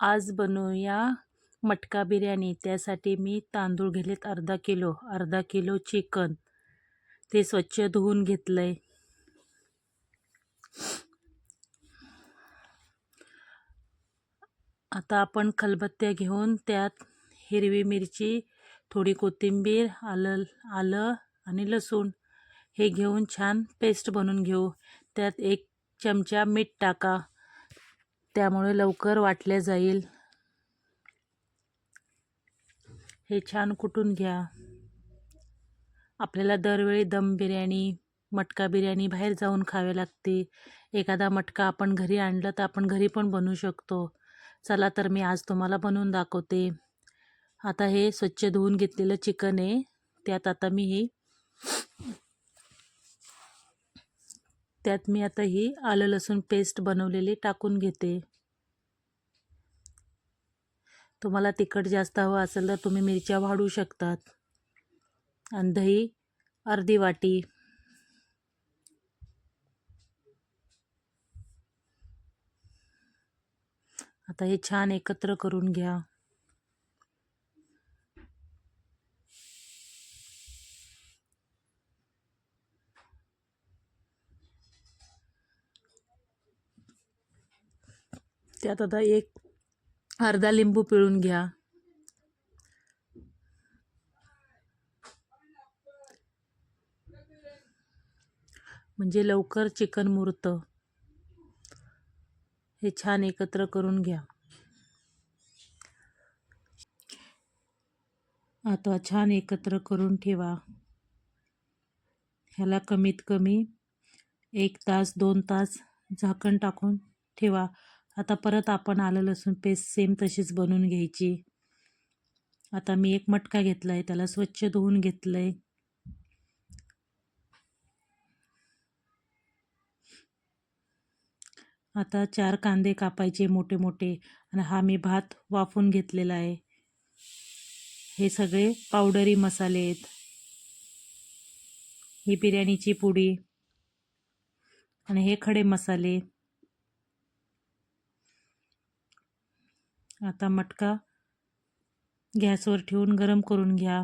आज बनवूया मटका बिर्याणी. त्यासाठी मी तांदूळ घेतलेत अर्धा किलो अर्धा किलो चिकन. ते स्वच्छ धुवून घेतलं आहे आता आपण खलबत्त्या घेऊन त्यात हिरवी मिरची थोडी कोथिंबीर आलं आलं आणि लसूण. हे घेऊन छान पेस्ट बनवून घेऊ. त्यात एक चमचा मीठ टाका. त्यामुळे लवकर वाटले जाईल. हे छान कुटून घ्या. आपल्याला दरवेळी दम बिर्याणी मटका बिर्याणी बाहेर जाऊन खावे लागते. एखादा मटका आपण घरी आणलं तर आपण घरी पण बनवू शकतो. चला तर मी आज तुम्हाला बनवून दाखवते. आता हे स्वच्छ धुवून घेतलेलं चिकन आहे. त्यात आता मी ही त्यात मी आता ही आलं लसूण पेस्ट बनवलेली टाकून घेते. तुम्हाला तिखट जास्त हवं असेल तर तुम्ही मिरच्या वाढू शकतात. आणि दही अर्धी वाटी. आता हे छान एकत्र करून घ्या. त्यात आता एक अर्धा लिंबू पिळून घ्या. म्हणजे लवकर चिकन मुरतं. हे छान एकत्र करून घ्या. आता छान एकत्र करून ठेवा. ह्याला कमीत कमी एक तास दोन तास झाकण टाकून ठेवा. आता परत आपण आलं लसूण पेस्ट सेम तशीच बनवून घ्यायची. आता मी एक मटका घेतला आहे त्याला स्वच्छ धुवून घेतलं आहे आता चार कांदे कापायचे मोठे मोठे आणि हा मी भात वाफून घेतलेला आहे. हे सगळे पावडरी मसाले आहेत. ही बिर्याणीची पुडी आणि हे खडे मसाले. आता मटका गॅसवर ठेवून गरम करून घ्या.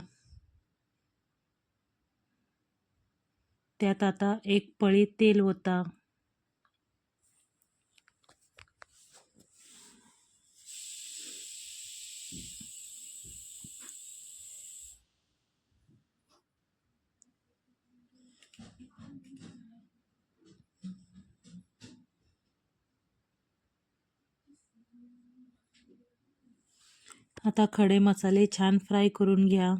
त्यात आता एक पळी तेल होता आता खडे मसाले छान फ्राय करून घ्या.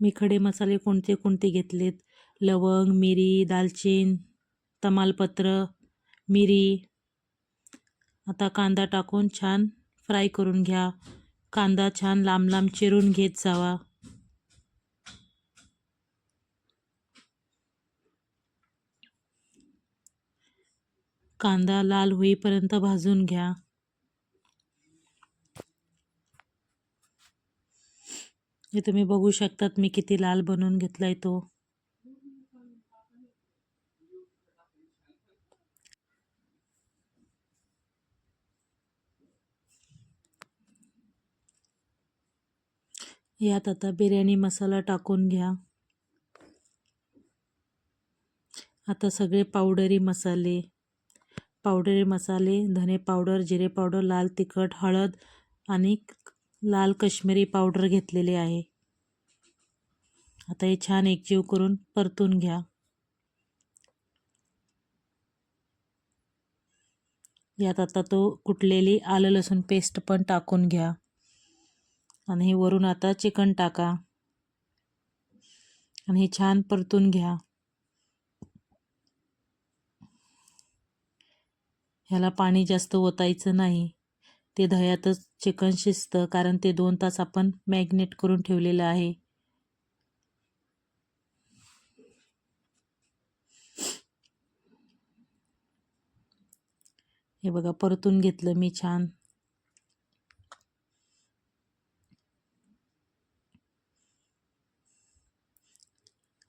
मी खडे मसाले कोणते कोणते घेतलेत? लवंग मिरी दालचीन तमालपत्र मिरी. आता कांदा टाकून छान फ्राय करून घ्या. कांदा छान लांब लांब चिरून घेत जावा. कांदा लाल होईपर्यंत भाजून घ्या. हे तुम्ही बघू शकतात मी किती लाल बनवून घेतलाय तो. यात आता बिर्याणी मसाला टाकून घ्या. आता सगळे पावडरी मसाले. पावडरी मसाले धने पावडर जिरे पावडर लाल तिखट हळद आणि लाल कश्मीरी पावडर घेतलेले आहे. आता हे छान एकजीव करून परतून घ्या. यात आता तो कुटलेली आलं लसूण पेस्ट पण टाकून घ्या. आणि हे वरून आता चिकन टाका. आणि हे छान परतून घ्या. ह्याला पाणी जास्त ओतायचं नाही. ते दह्यातच चिकन शिजतं कारण ते दोन तास आपण मॅग्नेट करून ठेवलेलं आहे. हे बघा परतून घेतलं मी छान.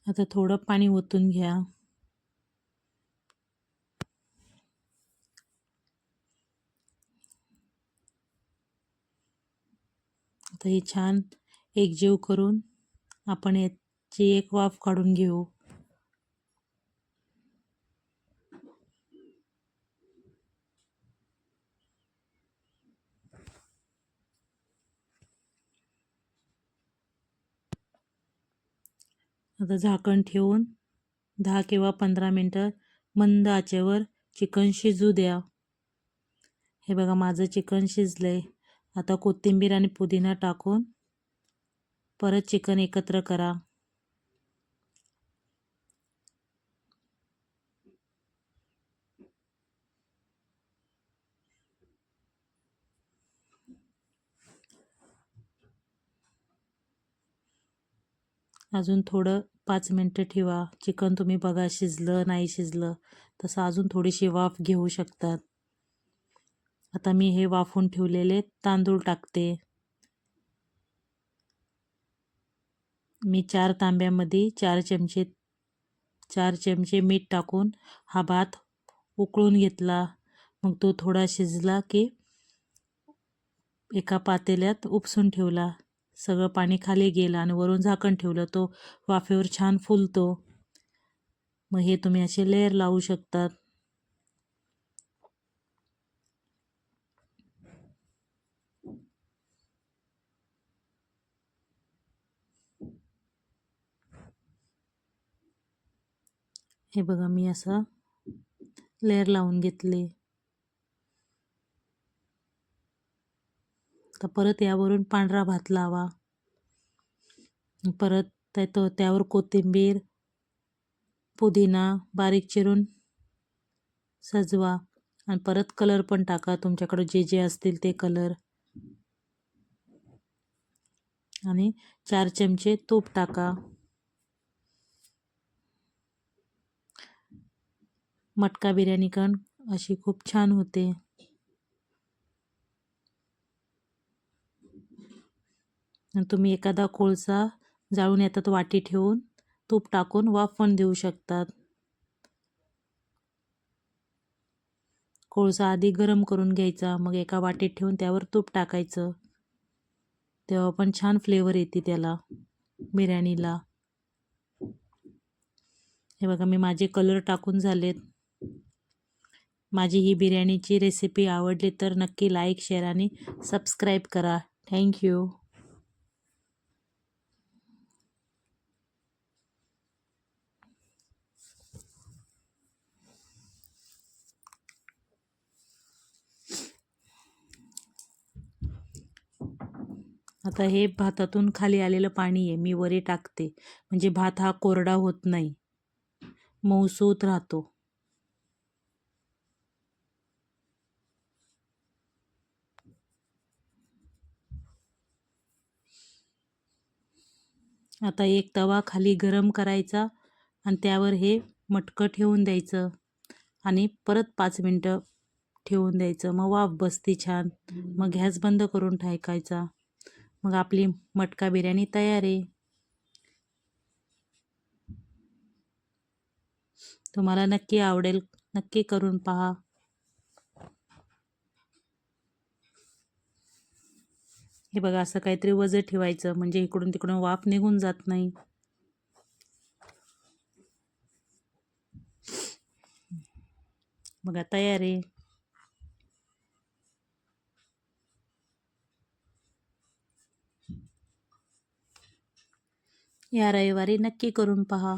आता थोडं पाणी ओतून घ्या. आता हे छान एकजीव करून आपण याची एक वाफ काढून घेऊ. आता झाकण ठेवून दहा किंवा पंधरा मिनटं मंद आचेवर चिकन शिजू द्या. हे बघा माझं चिकन शिजलं आहे आता कोथिंबीर आणि पुदिना टाकून परत चिकन एकत्र करा. अजून थोडं पाच मिनटं ठेवा. चिकन तुम्ही बघा शिजलं नाही शिजलं. तसं अजून थोडीशी वाफ घेऊ शकतात. आता मी हे वाफून ठेवलेले तांदूळ टाकते. मी चार तांब्यामध्ये चार चमचे चार चमचे मीठ टाकून हा भात उकळून घेतला. मग तो थोडा शिजला की एका पातेल्यात उपसून ठेवला. सगळं पाणी खाली गेलं आणि वरून झाकण ठेवलं. तो वाफेवर छान फुलतो. मग हे तुम्ही असे लेअर लावू शकतात. हे बघा मी असं लेअर लावून घेतले. तर परत यावरून पांढरा भात लावा. परत त्यात त्यावर कोथिंबीर पुदिना बारीक चिरून सजवा. आणि परत कलर पण टाका तुमच्याकडे जे जे असतील ते कलर आणि चार चमचे तूप टाका. मटका बिर्याणी कण अशी खूप छान होते. तुम्ही एखादा कोळसा जाळून येतात वाटी ठेवून तूप टाकून वाफ पण देऊ शकतात. कोळसा आधी गरम करून घ्यायचा मग एका वाटीत ठेवून त्यावर तूप टाकायचं. तेव्हा पण छान फ्लेवर येते त्याला बिर्याणीला. हे बघा मी माझे कलर टाकून झालेत. माझी ही बिर्याणीची रेसिपी आवडली तर नक्की लाईक शेअर आणि सबस्क्राईब करा. थँक्यू आता हे भातातून खाली आलेलं पाणी आहे मी वरी टाकते. म्हणजे भात हा कोरडा होत नाही. मऊसूत राहतो. आता एक तवा खाली गरम करायचा आणि त्यावर हे मटकं ठेवून द्यायचं. आणि परत पाच मिनटं ठेवून द्यायचं. मग वाफ बसती छान. मग गॅस बंद करून टाकायचा मग आपली मटका बिर्याणी तयार आहे. तुम्हाला नक्की आवडेल. नक्की करून पहा. हे बघा असं काहीतरी वजं ठेवायचं म्हणजे इकडून तिकडून वाफ निघून जात नाही. बघा तयार आहे. या रविवारी नक्की करून पहा.